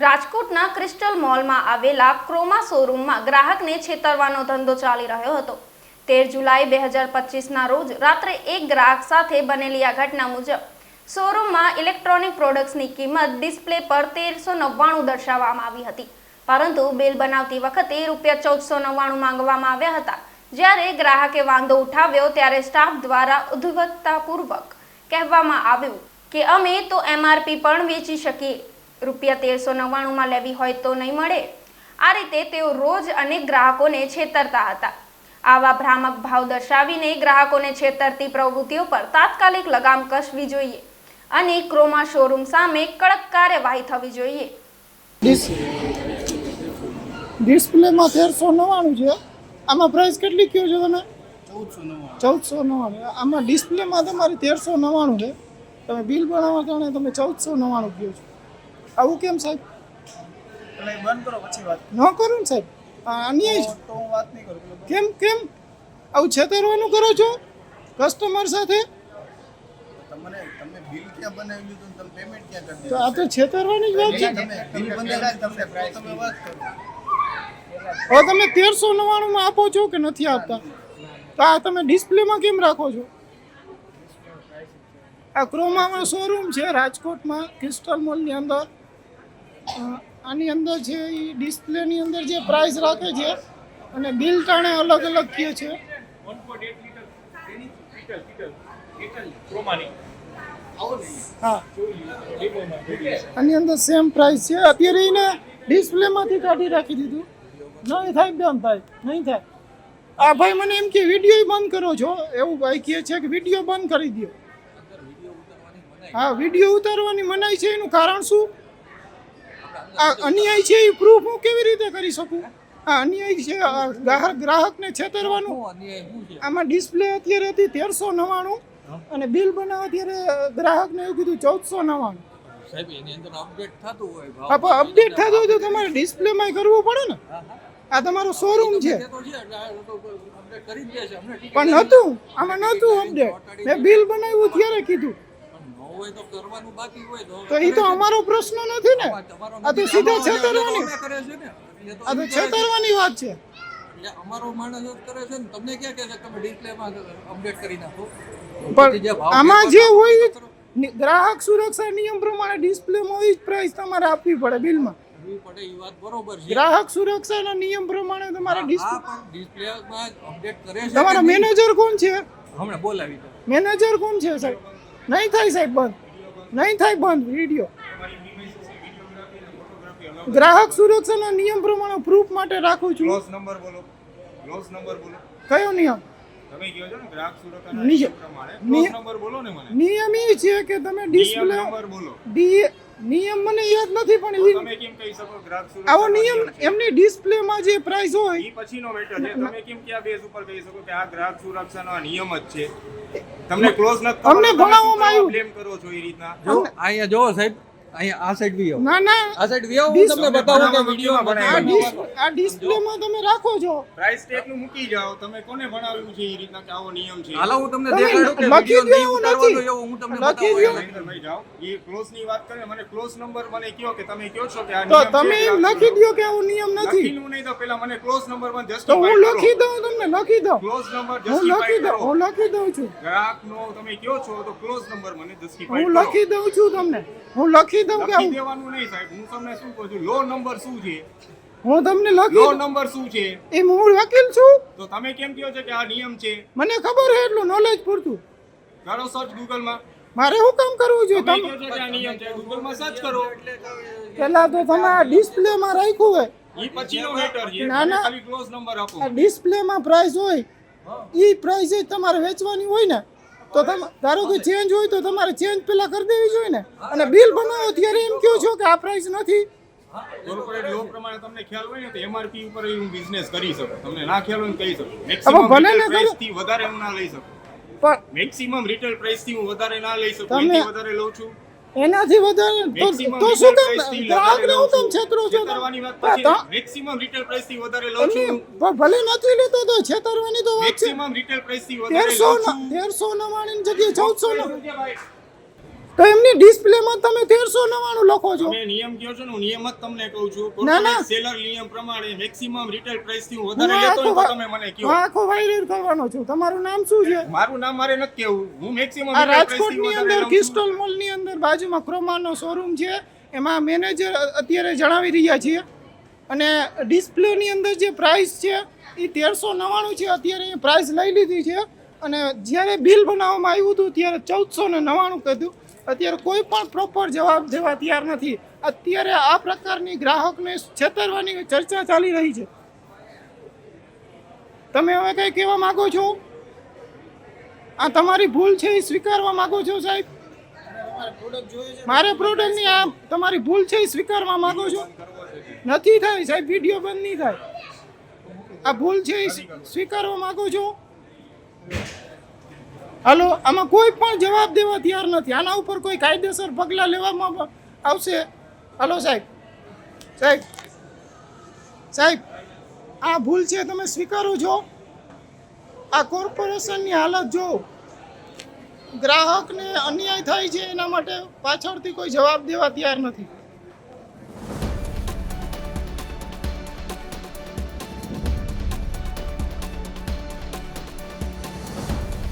રાજકોટના ક્રિસ્ટલ મોલમાં આવેલા ક્રોમા શોરૂમમાં ગ્રાહકને છેતરવાનો ધંધો ચાલી રહ્યો હતો. તેર જુલાઈ બે હજાર પચીસના રોજ રાત્રે એક ગ્રાહક સાથે બનેલી આ ઘટના મુજબ શોરૂમમાં ઇલેક્ટ્રોનિક પ્રોડક્ટ્સની કિંમત ડિસ્પ્લે પર તેરસો નવ્વાણું દર્શાવવામાં આવી હતી. પરંતુ બિલ બનાવતી વખતે રૂપિયા ચૌદસો નવ્વાણું માંગવામાં આવ્યા હતા. જ્યારે ગ્રાહકે વાંધો ઉઠાવ્યો ત્યારે સ્ટાફ દ્વારા ઉદ્ધવત્તાપૂર્વક કહેવામાં આવ્યું કે અમે તો એમઆરપી પણ વેચી શકીએ. રૂપિયા તેરસો નવ્વાણુંમાં લેવી હોય તો નહીં મળે. આ રીતે તેઓ રોજ અનેક ગ્રાહકોને છેતરતા હતા. આવા ભ્રામક ભાવ દર્શાવીને ગ્રાહકોને છેતરતી પ્રવૃત્તિઓ પર તાત્કાલિક લગામ કસવી જોઈએ અને ક્રોમા શોરૂમ સામે કડક કાર્યવાહી થવી જોઈએ. ડિસ ડિસ્પ્લેમાં તેરસો નવ્વાણું છે. આમાં પ્રાઇસ કેટલી કયો છો તમે? ચૌદસો નવ્વાણું. આમાં ડિસ્પ્લેમાં તમારી તેરસો નવ્વાણું છે. તમે બિલ બનાવવા કારણે તમે ચૌદસો નવ્વાણું કયો છો? આવું કેમ સાહેબ? એટલે બંધ કરો પછી વાત ન કરો ને સાહેબ. અન્યાય તો હું વાત નહીં કરું કેમ કેમ? આવું છેતરવાનું કરો છો? કસ્ટમર સાથે? તમને તમે બિલ ક્યાં બનાવી લીધું તમે પેમેન્ટ ક્યાં કરી તો આ તો છેતરવાની જ વાત છે. તમે બિલ બનાવ્યું તમને પ્રાઇસ તમે વાત કરો. હવે તમે તેરસો નવ્વાણુંમાં આપો છો કે નથી આપતા? તો આ તમે ડિસ્પ્લેમાં કેમ રાખો છો? આ ક્રોમામાં શોરૂમ છે રાજકોટમાં ક્રિસ્ટલ મોલની અંદર. આની અંદર જે એ ડિસ્પ્લેની અંદર જે પ્રાઇસ રાખે છે અને બિલ ટાણે અલગ અલગ કહે છે. હા. આની અંદર સેમ પ્રાઇસ છે. અત્યારે એને ડિસ્પ્લેમાંથી કાઢી રાખી દીધું. નહીં થાય બેન ભાઈ, નહીં થાય. આ ભાઈ મને એમ કે વીડિયો બંધ કરો છો. એવું ભાઈ કહે છે કે વીડિયો બંધ કરી દો હા, વીડિયો ઉતારવાની મનાઈ છે. એનું કારણ શું? આ અન્યાય છે એ પ્રૂફ હું કેવી રીતે કરી શકું? આ અન્યાય છે ગ્રાહક ગ્રાહકને છેતરવાનું? આમાં ડિસ્પ્લે અત્યારે હતી તેરસો નવ્વાણું અને બિલ બનાવવા અત્યારે ગ્રાહકને એવું કીધું ચૌદસો નવ્વાણું. સાહેબ એની અંદર અપડેટ થતું હોય હા અપડેટ થતું હોય તો તમારે ડિસ્પ્લેમાં કરવું પડે ને. આ તમારો શોરૂમ છે. પણ નહોતું. આમાં નહોતું અપડેટ મેં બિલ બનાવ્યું ત્યારે કીધું. હોય તો કરવાનું બાકી હોય તો તો એ તો અમારો પ્રશ્ન નથી ને? આ તો સીધા છેતરવાની. કરે છે ને. આ તો. છેતરવાની વાત છે. એટલે અમારો માણસ જ કરે છે ને. તમને ક્યાં કહે છે? તમે ડિસ્પ્લેમાં અપડેટ કરી નાખો. પણ આમાં જે હોય ગ્રાહક સુરક્ષા નિયમ પ્રમાણે ડિસ્પ્લેમાં એ જ પ્રાઇસ તમારે આપવી પડે બિલમાં. પડે એ વાત બરોબર છે. ગ્રાહક સુરક્ષાના નિયમ પ્રમાણે તમારે ડિસ્પ્લેમાં અપડેટ કરે છે તમારા મેનેજર કોણ છે? હમણાં બોલાવી મેનેજર કોણ છે સાહેબ? નહીં થાય સાહેબ બંધ. નહીં થાય બંધ વીડિયો. ગ્રાહક સુરક્ષાના નિયમ પ્રમાણે પ્રૂફ માટે રાખું છું. ક્લોઝ નંબર બોલો. ક્લોઝ નંબર બોલો. કયો નિયમ? તમે કહો છો ને? ગ્રાહક સુરક્ષાના નિયમ. નિયમ પ્રમાણે. ક્લોઝ નંબર બોલો ને મને. નિયમ એ છે કે તમે ડિસ્પ્લે નંબર બોલો. ડી નિયમ મને યાદ નથી પણ તમે કેમ કહી શકો ગ્રાહક આવો નિયમ એમની એમની ડિસ્પ્લેમાં જે પ્રાઇસ હોય એ પછીનો મેટર છે. તમે કેમ કયા બેઝ ઉપર કહી શકો કે આ ગ્રાહક સુરક્ષાનો આ નિયમ જ છે. તમને ક્લોઝ નથી તમને અમને ભણાવવામાં આવ્યું. બ્લેમ કરો છો એ રીતના? જો અહીંયા જો સાહેબ અહીંયા આ સાઈડ બી ના ના. આ સાઈડ બી હું તમને બતાવું કે વીડિયો આ ભણાવ્યું. ડિસ- આ ડિસ્પ્લેમાં તમે રાખો છો. પ્રાઇસ ટેગનું મૂકી જાઓ. તમે કોને ભણાવ્યું છે એ રીતના કે આવો નિયમ છે? હાલો હું તમને દેખાડું કે લખી વીડિયો નહીં એવું ઉતારવાનો નથી. એવો હું તમને બતાવું. ભાઈ જાઓ. એ ક્લોઝની વાત કરે મને ક્લોઝ નંબર મને કયો કે તમે કયો છો કે આ તો નિયમ તમે એમ લખી દયો કે આવો નિયમ નથી. લખીનું નહીં તો પેલા મને ક્લોઝ નંબરમાં તો હું લખી દઉં તમને લખી દઉં. ક્લોઝ નંબર હું લખી જસ્ટિફાઈ દઉં કરો. હું લખી દઉં છું. ગ્રાહક નો તમે કયો છો તો ક્લોઝ નંબર મને જસ્ટિફાઈ હું લખી દઉં છું તમને. હું લખી દઉં કે લખી દેવાનું નહીં સાહેબ. હું તમને શું કહું છું? લો નંબર શું છે? હું તમને લખી લો નંબર શું છે? એ હું વકીલ છું. તો તમે કેમ કહો છો કે આ નિયમ છે? મને ખબર છે એટલું નોલેજ પૂરતું. કરો સર્ચ ગૂગલમાં. મારે શું કામ કરવું જોઈએ? તમે કહો છો કે આ નિયમ છે? ગૂગલમાં સર્ચ કરો. પહેલા તો તમે આ ડિસ્પ્લે માં રાખ્યું હોય. ઈ પછીનો મેટર છે. ના, ના. ખાલી ક્લોઝ નંબર આપો. આ ડિસ્પ્લેમાં પ્રાઇસ હોય. એ પ્રાઇસ તમારે વેચવાની હોય ને. તો તમે ધારો કે ચેન્જ હોય તો તમારે ચેન્જ પેલા કરી દેવી જોઈએ ને. અને બિલ બનાવો ત્યારે એમ કહો છો કે આ પ્રાઇસ નથી. કોર્પોરેટ લો પ્રમાણે તમને ખ્યાલ હોય ને તો એમઆરપી ઉપર હું બિઝનેસ કરી શકું. તમને ના ખ્યાલ હોય ને કહી શકું. ભલે ને મેક્સિમમ કરો. વધારે હું ના લઈ શકું. પણ મેક્સિમમ રિટેલ પ્રાઇસથી હું વધારે ના લઈ શકું. વધારે લઉં છું. એનાથી વધારે તો- શું કામ? ગ્રાહકને હું કામ છેતરો છો મેક્સિમમ રિટેલ પ્રાઇસથી વધારે લઉં છું. ભલે નથી લેતો તો છેતરવાની તો વાત છે. મેક્સિમમ રિટેલ પ્રાઇસથી વધારે લઉં છું. તેરસો નવાણીની જગ્યાએ ચૌદસો શું છે ભાઈ? તો એમની ડિસ્પ્લેમાં તમે તેરસો નવ્વાણું લખો છો. મેં નિયમ કહો છો ને હું નિયમ જ તમને કહું છું. ના, ના. સેલર નિયમ પ્રમાણે મેક્સિમમ રિટેલ પ્રાઇસથી વધારે લેતો હોય તો તમે મને કયો કહો આખો વાયરલ કરવાનો છું. તમારું નામ શું છે? મારું નામ મારે નથી કેવું હું મેક્સિમમ રિટેલ પ્રાઇસથી વધારે અંદર લઉં છું. ક્રિસ્ટલ મોલની અંદર બાજુમાં ક્રોમાનો શોરૂમ છે. એમાં મેનેજર અત્યારે જણાવી રહ્યા છીએ અને ડિસ્પ્લેની અંદર જે પ્રાઇસ છે, એ તેરસો નવ્વાણું છે. અત્યારે એ પ્રાઇસ લઈ લીધી છે. અને જ્યારે બિલ બનાવવામાં આવ્યું હતું, ત્યારે ચૌદસો ને નવ્વાણું કીધું. અત્યારે કોઈ પણ પ્રોપર જવાબ દેવા તૈયાર નથી. અત્યારે આ પ્રકારની ગ્રાહકને છેતરવાની ચર્ચા ચાલી રહી છે. તમે હવે કંઈ કહેવા માગો છો? આ તમારી ભૂલ છે, એ સ્વીકારવા માંગો છો સાહેબ? મારે પ્રોડક્ટની આ તમારી ભૂલ છે એ સ્વીકારવા માંગુ છો. નથી થાય સાહેબ વીડિયો બંધ નહીં થાય. આ ભૂલ છે એ સ્વીકારવા માંગુ છો. હાલો આમાં કોઈ પણ જવાબ દેવા તૈયાર નથી. આના ઉપર કોઈ કાયદેસર પગલાં લેવામાં આવશે? હાલો સાહેબ. સાહેબ. સાહેબ આ ભૂલ છે તમે સ્વીકારો છો? આ કોર્પોરેશનની હાલત જો ગ્રાહકને અન્યાય થાય છે એના માટે પાછળથી કોઈ જવાબ દેવા તૈયાર નથી.